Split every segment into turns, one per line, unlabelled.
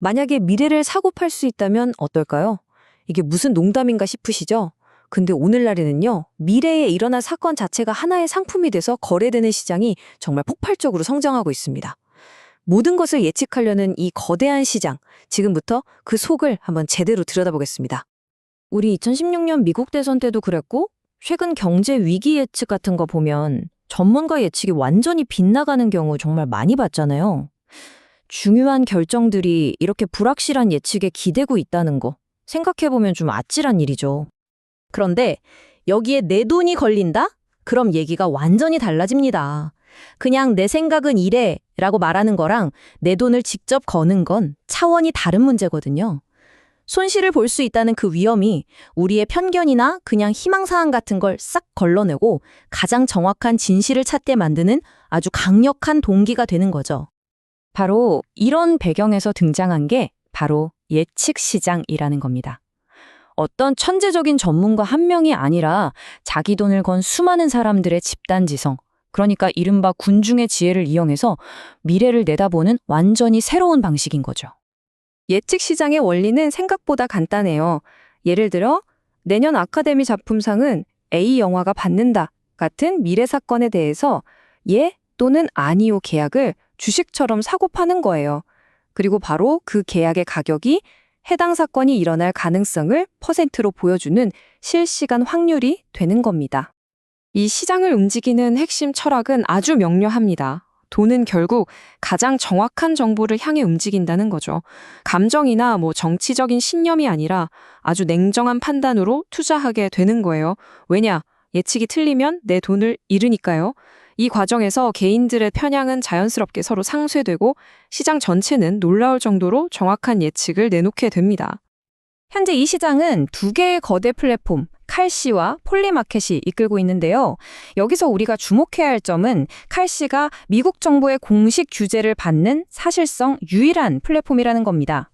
만약에 미래를 사고 팔 수 있다면 어떨까요? 이게 무슨 농담인가 싶으시죠? 근데 오늘날에는요, 미래에 일어날 사건 자체가 하나의 상품이 돼서 거래되는 시장이 정말 폭발적으로 성장하고 있습니다. 모든 것을 예측하려는 이 거대한 시장, 지금부터 그 속을 한번 제대로 들여다보겠습니다. 우리 2016년 미국 대선 때도 그랬고, 최근 경제 위기 예측 같은 거 보면 전문가 예측이 완전히 빗나가는 경우 정말 많이 봤잖아요. 중요한 결정들이 이렇게 불확실한 예측에 기대고 있다는 거 생각해보면 좀 아찔한 일이죠. 그런데 여기에 내 돈이 걸린다? 그럼 얘기가 완전히 달라집니다. 그냥 내 생각은 이래 라고 말하는 거랑 내 돈을 직접 거는 건 차원이 다른 문제거든요. 손실을 볼 수 있다는 그 위험이 우리의 편견이나 그냥 희망사항 같은 걸 싹 걸러내고 가장 정확한 진실을 찾게 만드는 아주 강력한 동기가 되는 거죠. 바로 이런 배경에서 등장한 게 바로 예측 시장이라는 겁니다. 어떤 천재적인 전문가 한 명이 아니라 자기 돈을 건 수많은 사람들의 집단 지성, 그러니까 이른바 군중의 지혜를 이용해서 미래를 내다보는 완전히 새로운 방식인 거죠. 예측 시장의 원리는 생각보다 간단해요. 예를 들어, 내년 아카데미 작품상은 A 영화가 받는다 같은 미래 사건에 대해서 예 또는 아니요 계약을 주식처럼 사고 파는 거예요. 그리고 바로 그 계약의 가격이 해당 사건이 일어날 가능성을 퍼센트로 보여주는 실시간 확률이 되는 겁니다. 이 시장을 움직이는 핵심 철학은 아주 명료합니다. 돈은 결국 가장 정확한 정보를 향해 움직인다는 거죠. 감정이나 뭐 정치적인 신념이 아니라 아주 냉정한 판단으로 투자하게 되는 거예요. 왜냐? 예측이 틀리면 내 돈을 잃으니까요. 이 과정에서 개인들의 편향은 자연스럽게 서로 상쇄되고 시장 전체는 놀라울 정도로 정확한 예측을 내놓게 됩니다. 현재 이 시장은 두 개의 거대 플랫폼, 칼씨와 폴리마켓이 이끌고 있는데요. 여기서 우리가 주목해야 할 점은 칼씨가 미국 정부의 공식 규제를 받는 사실성 유일한 플랫폼이라는 겁니다.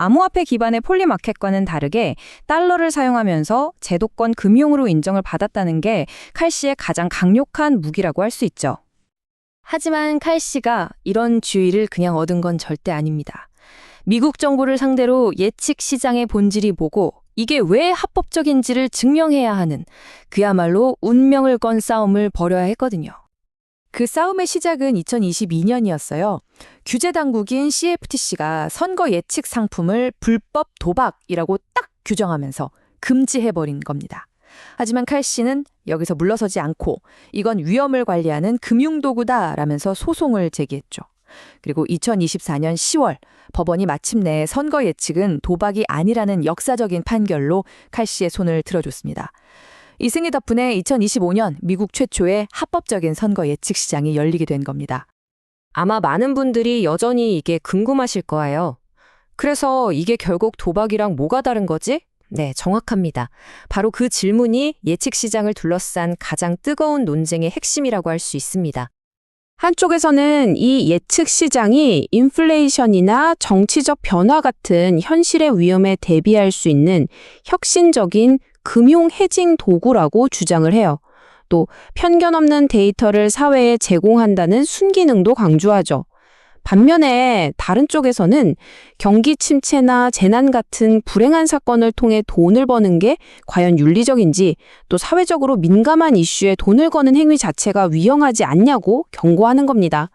암호화폐 기반의 폴리마켓과는 다르게 달러를 사용하면서 제도권 금융으로 인정을 받았다는 게 칼씨의 가장 강력한 무기라고 할 수 있죠. 하지만 칼씨가 이런 주의를 그냥 얻은 건 절대 아닙니다. 미국 정부를 상대로 예측 시장의 본질이 뭐고 이게 왜 합법적인지를 증명해야 하는 그야말로 운명을 건 싸움을 벌여야 했거든요. 그 싸움의 시작은 2022년이었어요. 규제 당국인 CFTC가 선거 예측 상품을 불법 도박이라고 딱 규정하면서 금지해버린 겁니다. 하지만 칼 씨는 여기서 물러서지 않고 이건 위험을 관리하는 금융도구다라면서 소송을 제기했죠. 그리고 2024년 10월 법원이 마침내 선거 예측은 도박이 아니라는 역사적인 판결로 칼 씨의 손을 들어줬습니다. 이 승리 덕분에 2025년 미국 최초의 합법적인 선거 예측 시장이 열리게 된 겁니다. 아마 많은 분들이 여전히 이게 궁금하실 거예요. 그래서 이게 결국 도박이랑 뭐가 다른 거지? 네, 정확합니다. 바로 그 질문이 예측 시장을 둘러싼 가장 뜨거운 논쟁의 핵심이라고 할 수 있습니다.
한쪽에서는 이 예측 시장이 인플레이션이나 정치적 변화 같은 현실의 위험에 대비할 수 있는 혁신적인 금융 해징 도구라고 주장을 해요. 또 편견 없는 데이터를 사회에 제공한다는 순기능도 강조하죠. 반면에 다른 쪽에서는 경기 침체나 재난 같은 불행한 사건을 통해 돈을 버는 게 과연 윤리적인지 또 사회적으로 민감한 이슈에 돈을 거는 행위 자체가 위험하지 않냐고 경고하는 겁니다.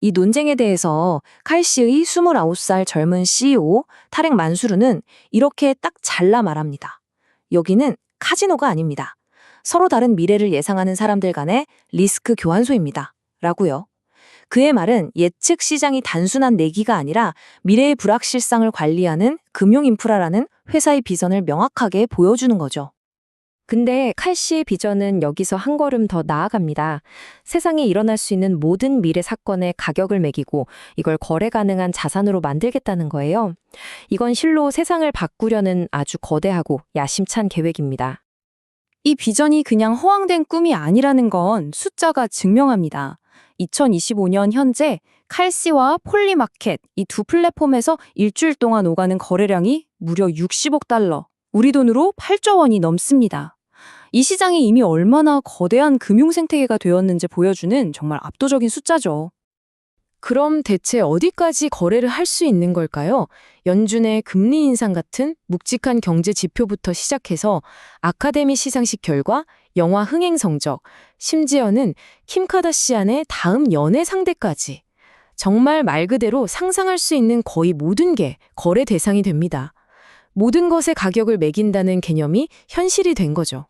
이 논쟁에 대해서 칼씨의 29살 젊은 CEO 타렉 만수르는 이렇게 딱 잘라 말합니다. 여기는 카지노가 아닙니다. 서로 다른 미래를 예상하는 사람들 간의 리스크 교환소입니다. 라고요. 그의 말은 예측 시장이 단순한 내기가 아니라 미래의 불확실성을 관리하는 금융 인프라라는 회사의 비전을 명확하게 보여주는 거죠. 근데 칼 씨의 비전은 여기서 한 걸음 더 나아갑니다. 세상에 일어날 수 있는 모든 미래 사건의 가격을 매기고 이걸 거래 가능한 자산으로 만들겠다는 거예요. 이건 실로 세상을 바꾸려는 아주 거대하고 야심찬 계획입니다. 이 비전이 그냥 허황된 꿈이 아니라는 건 숫자가 증명합니다. 2025년 현재 칼씨와 폴리마켓 이 두 플랫폼에서 일주일 동안 오가는 거래량이 무려 60억 달러, 우리 돈으로 8조 원이 넘습니다. 이 시장이 이미 얼마나 거대한 금융 생태계가 되었는지 보여주는 정말 압도적인 숫자죠.
그럼 대체 어디까지 거래를 할 수 있는 걸까요? 연준의 금리 인상 같은 묵직한 경제 지표부터 시작해서 아카데미 시상식 결과, 영화 흥행 성적, 심지어는 킴 카다시안의 다음 연애 상대까지. 정말 말 그대로 상상할 수 있는 거의 모든 게 거래 대상이 됩니다. 모든 것의 가격을 매긴다는 개념이 현실이 된 거죠.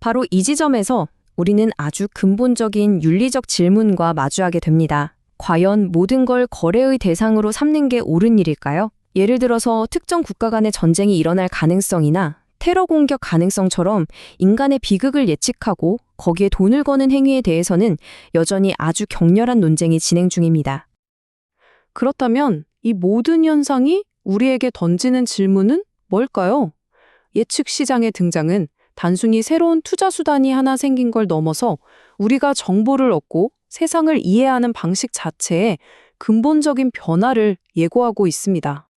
바로 이 지점에서 우리는 아주 근본적인 윤리적 질문과 마주하게 됩니다. 과연 모든 걸 거래의 대상으로 삼는 게 옳은 일일까요? 예를 들어서 특정 국가 간의 전쟁이 일어날 가능성이나 테러 공격 가능성처럼 인간의 비극을 예측하고 거기에 돈을 거는 행위에 대해서는 여전히 아주 격렬한 논쟁이 진행 중입니다.
그렇다면 이 모든 현상이 우리에게 던지는 질문은 뭘까요? 예측 시장의 등장은 단순히 새로운 투자 수단이 하나 생긴 걸 넘어서 우리가 정보를 얻고 세상을 이해하는 방식 자체에 근본적인 변화를 예고하고 있습니다.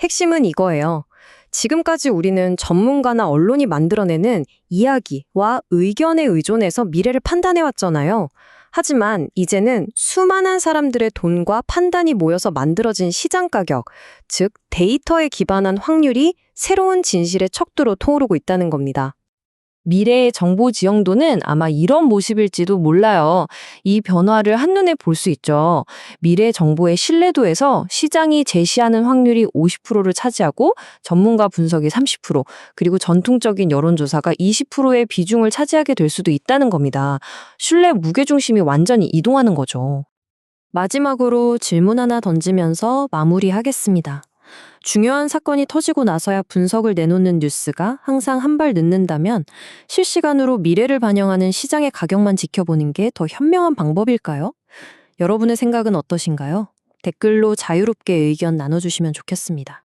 핵심은 이거예요. 지금까지 우리는 전문가나 언론이 만들어내는 이야기와 의견에 의존해서 미래를 판단해 왔잖아요. 하지만 이제는 수많은 사람들의 돈과 판단이 모여서 만들어진 시장 가격, 즉 데이터에 기반한 확률이 새로운 진실의 척도로 통오르고 있다는 겁니다. 미래의 정보 지형도는 아마 이런 모습일지도 몰라요. 이 변화를 한눈에 볼 수 있죠. 미래 정보의 신뢰도에서 시장이 제시하는 확률이 50%를 차지하고 전문가 분석이 30%, 그리고 전통적인 여론조사가 20%의 비중을 차지하게 될 수도 있다는 겁니다. 신뢰 무게중심이 완전히 이동하는 거죠. 마지막으로 질문 하나 던지면서 마무리하겠습니다. 중요한 사건이 터지고 나서야 분석을 내놓는 뉴스가 항상 한 발 늦는다면 실시간으로 미래를 반영하는 시장의 가격만 지켜보는 게 더 현명한 방법일까요? 여러분의 생각은 어떠신가요? 댓글로 자유롭게 의견 나눠주시면 좋겠습니다.